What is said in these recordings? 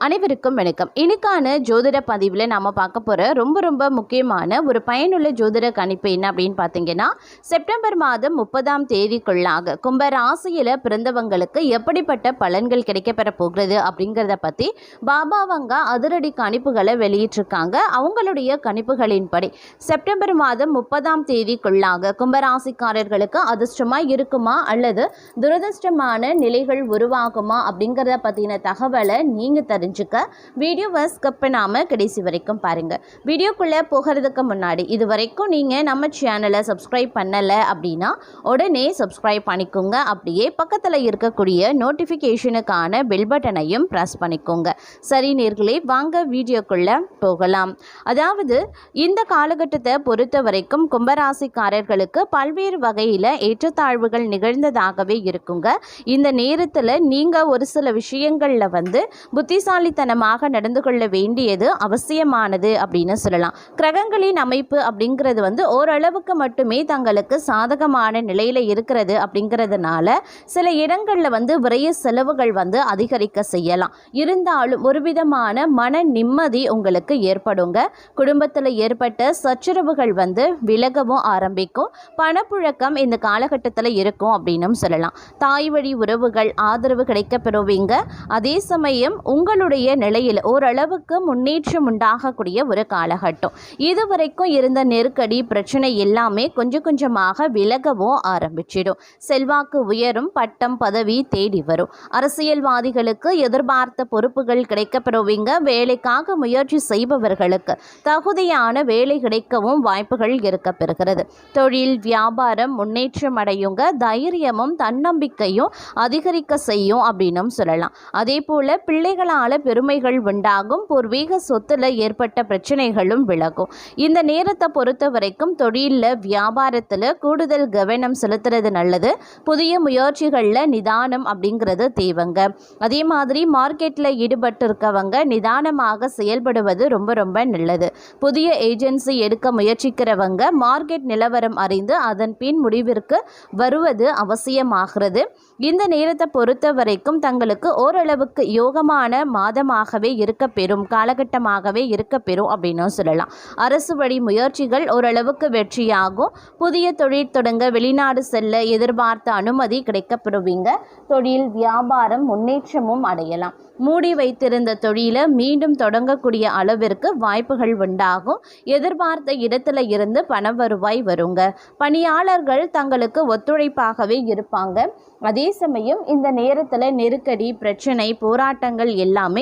அனைவருக்கும் வணக்கம். இன்னைக்கான ஜோதிட பதிவில் நாம் பார்க்க போகிற ரொம்ப ரொம்ப முக்கியமான ஒரு பயனுள்ள ஜோதிட கணிப்பு என்ன அப்படின்னு பார்த்தீங்கன்னா செப்டம்பர் மாதம் முப்பதாம் தேதிக்குள்ளாக கும்ப ராசியில் பிறந்தவங்களுக்கு எப்படிப்பட்ட பலன்கள் கிடைக்கப்பெற போகிறது அப்படிங்கிறத பற்றி பாபாவங்க அதிரடி கணிப்புகளை வெளியிட்டிருக்காங்க. அவங்களுடைய கணிப்புகளின்படி செப்டம்பர் மாதம் முப்பதாம் தேதிக்குள்ளாக கும்பராசிக்காரர்களுக்கு அதிர்ஷ்டமாக இருக்குமா அல்லது துரதிர்ஷ்டமான நிலைகள் உருவாகுமா அப்படிங்கிறத பற்றின தகவலை நீங்கள் தெரிஞ்சுக்க வீடியோவை ஸ்கிப் பண்ணாமல் கடைசி வரைக்கும் பாருங்கள் வீடியோக்குள்ளே போகிறதுக்கு முன்னாடி இது வரைக்கும் நீங்கள் நம்ம சேனலை சப்ஸ்கிரைப் பண்ணலை அப்படின்னா உடனே சப்ஸ்கிரைப் பண்ணிக்கோங்க. அப்படியே பக்கத்தில் இருக்கக்கூடிய நோட்டிஃபிகேஷனுக்கான பெல் பட்டனையும் ப்ரெஸ் பண்ணிக்கோங்க. சரி நேர்களே வாங்க வீடியோக்குள்ளே போகலாம். அதாவது இந்த காலகட்டத்தை பொறுத்த வரைக்கும் கும்பராசிக்காரர்களுக்கு பல்வேறு வகையில் ஏற்றத்தாழ்வுகள் நிகழ்ந்ததாகவே இருக்குங்க. இந்த நேரத்தில் நீங்கள் ஒரு சில விஷயங்களில் வந்து புத்திசாலித்தனமாக நடந்து கொள்ள வேண்டியது அவசியமானது அப்படின்னு சொல்லலாம். கிரகங்களின் அமைப்பு அப்படிங்கிறது வந்து ஓரளவுக்கு மட்டுமே தங்களுக்கு சாதகமான நிலையில் இருக்கிறது அப்படிங்கிறதுனால சில இடங்களில் வந்து விரைய செலவுகள் வந்து அதிகரிக்க செய்யலாம். இருந்தாலும் ஒரு விதமான மன நிம்மதி உங்களுக்கு ஏற்படுங்க. குடும்பத்தில் ஏற்பட்ட சச்சரவுகள் வந்து விலகவும் ஆரம்பிக்கும். பணப்புழக்கம் இந்த காலகட்டத்தில் இருக்கும் அப்படின்னும் சொல்லலாம். தாய் வழி உறவுகள் ஆதரவு கிடைக்க பெறுவீங்க அதே சமயம் உங்களுடைய நிலையில் ஓரளவுக்கு முன்னேற்றம் உண்டாகக்கூடிய ஒரு காலகட்டம். இதுவரைக்கும் இருந்த நெருக்கடி பிரச்சனை எல்லாமே கொஞ்சம் கொஞ்சமாக விலகவும் ஆரம்பிச்சிடும். செல்வாக்கு உயரும் பட்டம் பதவி தேடி வரும். அரசியல்வாதிகளுக்கு எதிர்பார்த்த பொறுப்புகள் கிடைக்கப்பெறுவீங்க. வேலைக்காக முயற்சி செய்பவர்களுக்கு தகுதியான வேலை கிடைக்கவும் வாய்ப்புகள் இருக்க பெறுகிறது தொழில் வியாபாரம் முன்னேற்றம் அடையுங்க. தைரியமும் தன்னம்பிக்கையும் அதிகரிக்க செய்யும் அப்படின்னும் சொல்லலாம். அதே போல பிள்ளைகளால் பெருமைகள் உண்டாகும். பூர்வீக சொத்துல ஏற்பட்ட பிரச்சனைகளும் விலகும். இந்த நேரத்தை பொறுத்த வரைக்கும் தொழிலில் வியாபாரத்தில் கூடுதல் கவனம் செலுத்துறது நல்லது. புதிய முயற்சிகளில் நிதானம் அப்படிங்கிறது தேவைங்க. அதே மாதிரி மார்க்கெட்டில் ஈடுபட்டு இருக்கவங்க நிதானமாக செயல்படுவது ரொம்ப ரொம்ப நல்லது. புதிய ஏஜென்சி எடுக்க முயற்சிக்கிறவங்க மார்க்கெட் நிலவரம் அறிந்து அதன் பின் முடிவிற்கு வருவது அவசியமாகிறது. இந்த நேரத்தை பொறுத்த வரைக்கும் தங்களுக்கு ஓரளவுக்கு யோகமான மாதமாகவே இருக்க பெறும் காலகட்டமாகவே இருக்க பெறும் அப்படின்னும் சொல்லலாம். அரசு வழி முயற்சிகள் ஓரளவுக்கு வெற்றியாகும். புதிய தொழில் தொடங்க வெளிநாடு செல்ல எதிர்பார்த்த அனுமதி கிடைக்கப்பெறுவீங்க. தொழில் வியாபாரம் முன்னேற்றமும் அடையலாம். மூடி வைத்திருந்த தொழிலை மீண்டும் தொடங்கக்கூடிய அளவிற்கு வாய்ப்புகள் உண்டாகும். எதிர்பார்த்த இடத்துல இருந்து பண வருவாய் வருங்க. பணியாளர்கள் தங்களுக்கு ஒத்துழைப்பாகவே இருப்பாங்க. அதே சமயம் இந்த நேரத்தில் நெருக்கடி பிரச்சனை போராட்டங்கள் எல்லாமே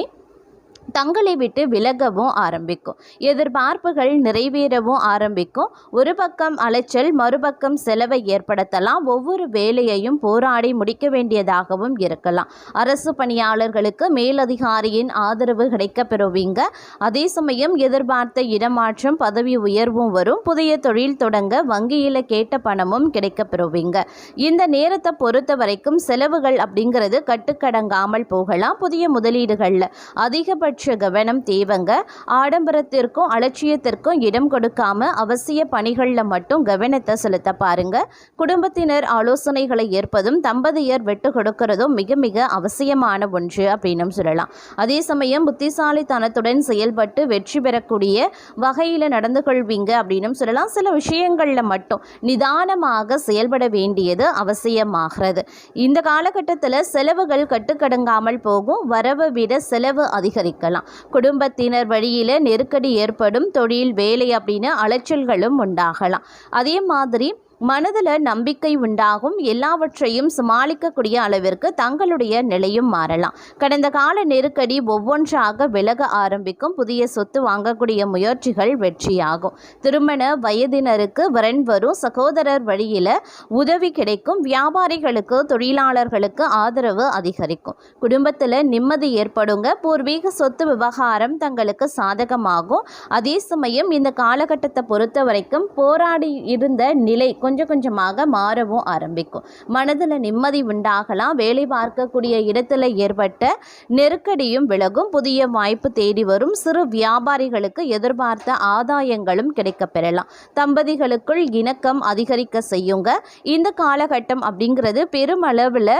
தங்களை விட்டு விலகவும் ஆரம்பிக்கும். எதிர்பார்ப்புகள் நிறைவேறவும் ஆரம்பிக்கும். ஒரு பக்கம் அலைச்சல் மறுபக்கம் செலவை ஏற்படுத்தலாம். ஒவ்வொரு வேலையையும் போராடி முடிக்க வேண்டியதாகவும் இருக்கலாம். அரசு பணியாளர்களுக்கு மேலதிகாரியின் ஆதரவு கிடைக்க பெறுவீங்க. அதே சமயம் எதிர்பார்த்த இடமாற்றம் பதவி உயர்வும் வரும். புதிய தொழில் தொடங்க வங்கியில் கேட்ட பணமும் கிடைக்க பெறுவீங்க. இந்த நேரத்தை பொறுத்த வரைக்கும் செலவுகள் அப்படிங்கிறது கட்டுக்கடங்காமல் போகலாம். புதிய முதலீடுகளில் அதிகபட்ச அதிகபட்ச கவனம் தேவைங்க. ஆடம்பரத்திற்கும் அலட்சியத்திற்கும் இடம் கொடுக்காம அவசிய பணிகளில் மட்டும் கவனத்தை செலுத்த பாருங்க. குடும்பத்தினர் ஆலோசனைகளை ஏற்பதும் தம்பதியர் விட்டு கொடுக்கிறதும் மிக மிக அவசியமான ஒன்று அப்படின்னும் சொல்லலாம். அதே சமயம் புத்திசாலித்தனத்துடன் செயல்பட்டு வெற்றி பெறக்கூடிய வகையில் நடந்து கொள்வீங்க அப்படின்னும் சொல்லலாம். சில விஷயங்களில் மட்டும் நிதானமாக செயல்பட வேண்டியது அவசியமாகிறது. இந்த காலகட்டத்தில் செலவுகள் கட்டுக்கடங்காமல் போகும். வரவை விட செலவு அதிகரிக்க அதிகரிக்கலாம் குடும்பத்தினர் வழியில் நெருக்கடி ஏற்படும் தொழில் வேலை அப்படின்னு அலைச்சல்களும் உண்டாகலாம். அதே மாதிரி மனதில் நம்பிக்கை உண்டாகும். எல்லாவற்றையும் சமாளிக்கக்கூடிய அளவிற்கு தங்களுடைய நிலையும் மாறலாம். கடந்த கால நெருக்கடி ஒவ்வொன்றாக விலக ஆரம்பிக்கும். புதிய சொத்து வாங்கக்கூடிய முயற்சிகள் வெற்றியாகும். திருமண வயதினருக்கு வரன் வரும். சகோதரர் வழியில் உதவி கிடைக்கும். வியாபாரிகளுக்கு தொழிலாளர்களுக்கு ஆதரவு அதிகரிக்கும். குடும்பத்தில் நிம்மதி ஏற்படுங்க. பூர்வீக சொத்து விவகாரம் தங்களுக்கு சாதகமாகும். அதே சமயம் இந்த காலகட்டத்தை பொறுத்த வரைக்கும் போராடி இருந்த நிலை கொஞ்சம் கொஞ்சமாக மாறவும் ஆரம்பிக்கும். மனதில் நிம்மதி உண்டாகலாம். வேலை பார்க்கக்கூடிய இடத்துல ஏற்பட்ட நெருக்கடியும் விலகும். புதிய வாய்ப்பு தேடி வரும். சிறு வியாபாரிகளுக்கு எதிர்பார்த்த ஆதாயங்களும் கிடைக்கப் பெறலாம். தம்பதிகளுக்குள் இணக்கம் அதிகரிக்க செய்யுங்க. இந்த காலகட்டம் அப்படிங்கிறது பெருமளவில்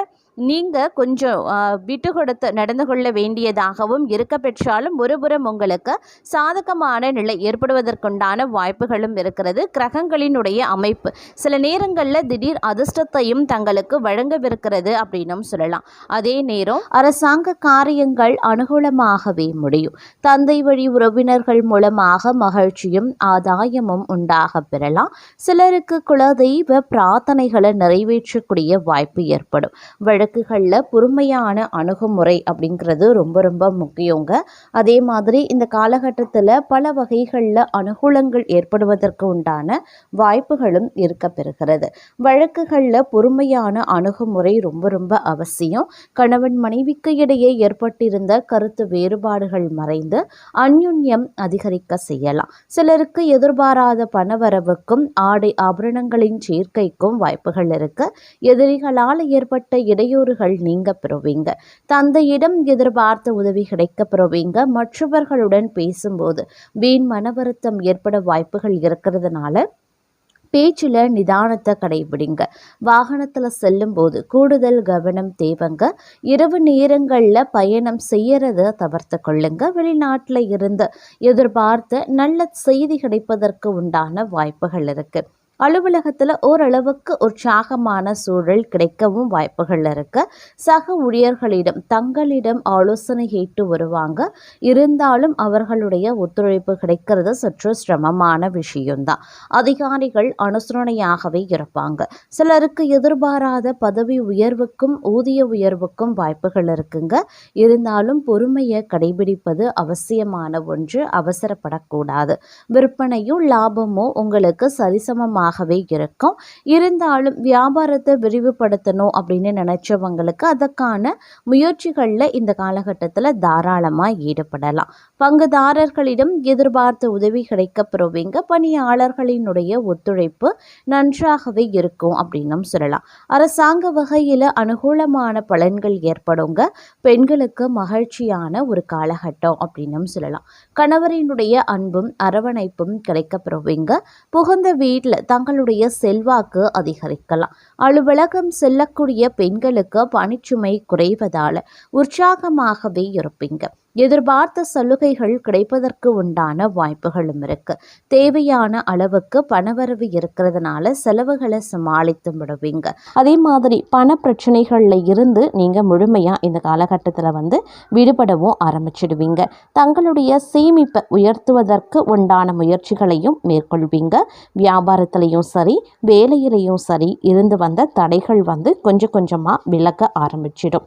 நீங்கள் கொஞ்சம் விட்டு கொடுத்து நடந்து கொள்ள வேண்டியதாகவும் இருக்க பெற்றாலும் ஒருபுறம் உங்களுக்கு சாதகமான நிலை ஏற்படுவதற்குண்டான வாய்ப்புகளும் இருக்கிறது. கிரகங்களினுடைய அமைப்பு. சில நேரங்களில் திடீர் அதிர்ஷ்டத்தையும் தங்களுக்கு வழங்கவிருக்கிறது அப்படின்னும் சொல்லலாம். அதே நேரம் அரசாங்க காரியங்கள் அனுகூலமாகவே முடியும். தந்தை வழி உறவினர்கள் மூலமாக மகிழ்ச்சியும் ஆதாயமும் உண்டாக பெறலாம். சிலருக்கு குலதெய்வ பிரார்த்தனைகளை நிறைவேற்றக்கூடிய வாய்ப்பு ஏற்படும். வழக்குகளில் பொறுமையான அணுகுமுறை அப்படிங்கிறது ரொம்ப ரொம்ப முக்கியங்க. அதே மாதிரி இந்த காலகட்டத்தில் பல வகைகளில் அனுகூலங்கள் ஏற்படுவதற்கு உண்டான வாய்ப்புகளும் இருக்க பெறுகிறது. வழக்குகளில் பொறுமையான அணுகுமுறை ரொம்ப ரொம்ப அவசியம். கணவன் மனைவிக்கு இடையே ஏற்பட்டிருந்த கருத்து வேறுபாடுகள் மறைந்து அந்யுன்யம் அதிகரிக்க செய்யலாம். சிலருக்கு எதிர்பாராத பணவரவுக்கும் ஆடை ஆபரணங்களின் சேர்க்கைக்கும் வாய்ப்புகள் இருக்கு. எதிரிகளால் ஏற்பட்ட இடையூறுகள் நீங்க பெறுவீங்க தந்தையிடம் எதிர்பார்த்த உதவி கிடைக்க பெறுவீங்க மற்றவர்களுடன் பேசும்போது வீண் மன வருத்தம் ஏற்பட வாய்ப்புகள் இருக்கிறதுனால பேச்சில் நிதானத்தை கடைபிடிங்க. வாகனத்தில் செல்லும்போது கூடுதல் கவனம் தேவைங்க. இரவு நேரங்களில் பயணம் செய்யறத தவிர்த்து கொள்ளுங்க. வெளிநாட்டில் இருந்து எதிர்பார்த்த நல்ல செய்தி கிடைப்பதற்கு உண்டான வாய்ப்புகள் இருக்கு. அலுவலகத்தில் ஓரளவுக்கு உற்சாகமான சூழல் கிடைக்கவும் வாய்ப்புகள் இருக்கு. சக ஊழியர்களிடம் தங்களிடம் ஆலோசனை கேட்டு வருவாங்க. இருந்தாலும் அவர்களுடைய ஒத்துழைப்பு கிடைக்கிறது சற்று சிரமமான விஷயம்தான். அதிகாரிகள் அனுசரணையாகவே இருப்பாங்க. சிலருக்கு எதிர்பாராத பதவி உயர்வுக்கும் ஊதிய உயர்வுக்கும் வாய்ப்புகள் இருக்குங்க. இருந்தாலும் பொறுமையை கடைபிடிப்பது அவசியமான ஒன்று அவசரப்படக்கூடாது. விற்பனையும் லாபமும் உங்களுக்கு சரிசமமாக அதிகமாகவே இருக்கும். இருந்தாலும் வியாபாரத்தை விரிவுபடுத்தணும் அப்படின்னு நினைச்சவங்களுக்கு அதற்கான முயற்சிகளில் இந்த காலகட்டத்தில் தாராளமாக ஈடுபடலாம். பங்குதாரர்களிடம் எதிர்பார்த்த உதவி கிடைக்க பெறுவீங்க. பணியாளர்களினுடைய ஒத்துழைப்பு நன்றாகவே இருக்கும் அப்படின்னும் சொல்லலாம். அரசாங்க வகையில் அனுகூலமான பலன்கள் ஏற்படுங்க. பெண்களுக்கு மகிழ்ச்சியான ஒரு காலகட்டம் அப்படின்னும் சொல்லலாம். கணவரினுடைய அன்பும் அரவணைப்பும் கிடைக்க பெறுவீங்க. புகுந்த வீட்டில் தங்களுடைய செல்வாக்கு அதிகரிக்கலாம். அலுவலகம் செல்லக்கூடிய பெண்களுக்கு பணிச்சுமை குறைவதால் உற்சாகமாகவே இருப்பீங்க. எதிர்பார்த்த சலுகைகள் கிடைப்பதற்கு உண்டான வாய்ப்புகளும் இருக்கு. தேவையான அளவுக்கு பணவரவு இருக்கிறதுனால செலவுகளை சமாளித்து விடுவீங்க. அதே மாதிரி பண பிரச்சனைகளில் இருந்து நீங்கள் முழுமையாக இந்த காலகட்டத்தில் வந்து விடுபடவும் ஆரம்பிச்சிடுவீங்க. தங்களுடைய சேமிப்பை உயர்த்துவதற்கு உண்டான முயற்சிகளையும் மேற்கொள்வீங்க. வியாபாரத்திலையும் சரி வேலையிலையும் சரி இருந்து வந்த தடைகள் வந்து கொஞ்சம் கொஞ்சமாக விலக ஆரம்பிச்சிடும்.